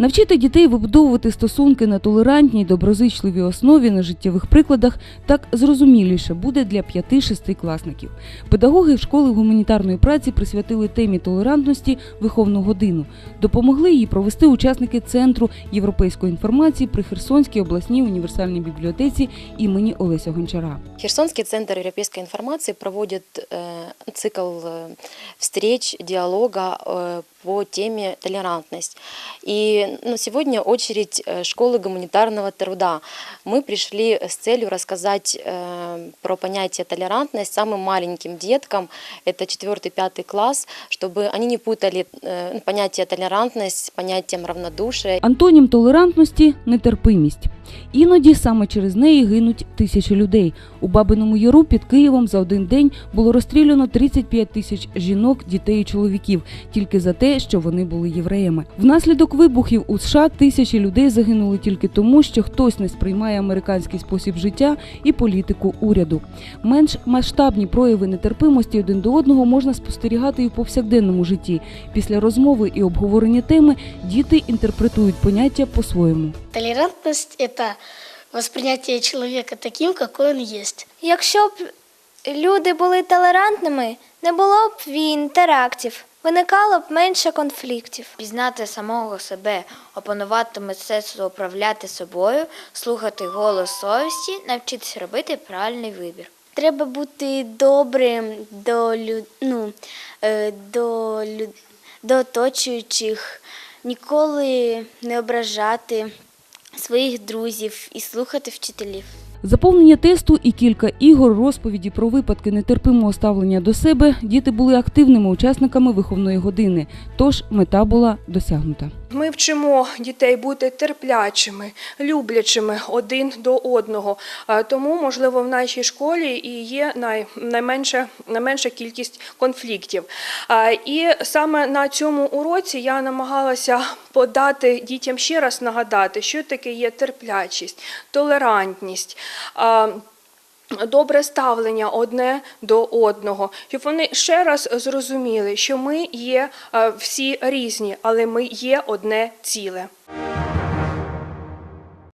Навчити дітей вибудовувати стосунки на толерантній, доброзичливій основі на життєвих прикладах так зрозуміліше буде для 5-6 класників. Педагоги школи гуманітарної праці присвятили темі толерантності виховну годину. Допомогли їй провести учасники центру європейської інформації при Херсонській обласній універсальній бібліотеці імені Олеся Гончара. Херсонский центр европейской информации проводит э, цикл э, встреч, диалога э, по теме толерантность. И ну, сегодня очередь э, школы гуманитарного труда. Мы пришли с целью рассказать э, про понятие толерантность самым маленьким деткам, это 4-5 класс, чтобы они не путали э, понятие толерантность с понятием равнодушия. Антонім толерантності нетерпимість. Іноді саме через неї гинуть тисячі людей. У Бабиному Яру під Києвом за один день було розстріляно 35 тисяч жінок, дітей і чоловіків тільки за те, що вони були євреями. Внаслідок вибухів у США тисячі людей загинули тільки тому, що хтось не сприймає американський спосіб життя і політику уряду. Менш масштабні прояви нетерпимості один до одного можна спостерігати і в повсякденному житті. Після розмови і обговорення теми діти інтерпретують поняття по-своєму. Толерантность – это воспринятие человека таким, какой он есть. Якщо б люди були толерантними, не було б війн, терактів, виникало б менше конфліктів. Пізнати самого себе, опанувати мистецтво управляти собою, слухати голос совісті, навчитися робити правильний вибір. Треба бути добрим до, лю... ну, е, до, лю... до оточуючих, ніколи не ображати своїх друзів і слухати вчителів. Заповнення тесту і кілька ігор, розповіді про випадки нетерпимого ставлення до себе діти були активними учасниками виховної години. Тож мета була досягнута. Ми вчимо дітей бути терплячими, люблячими один до одного. Е, Тому, можливо, в нашій школі і є найменша, найменша кількість конфліктів. Е, І саме на цьому уроці я намагалася подати дітям ще раз нагадати, що таке є терплячість, толерантність. Добре ставлення одне до одного, щоб вони ще раз зрозуміли, що ми є е, всі різні, але ми є одне ціле.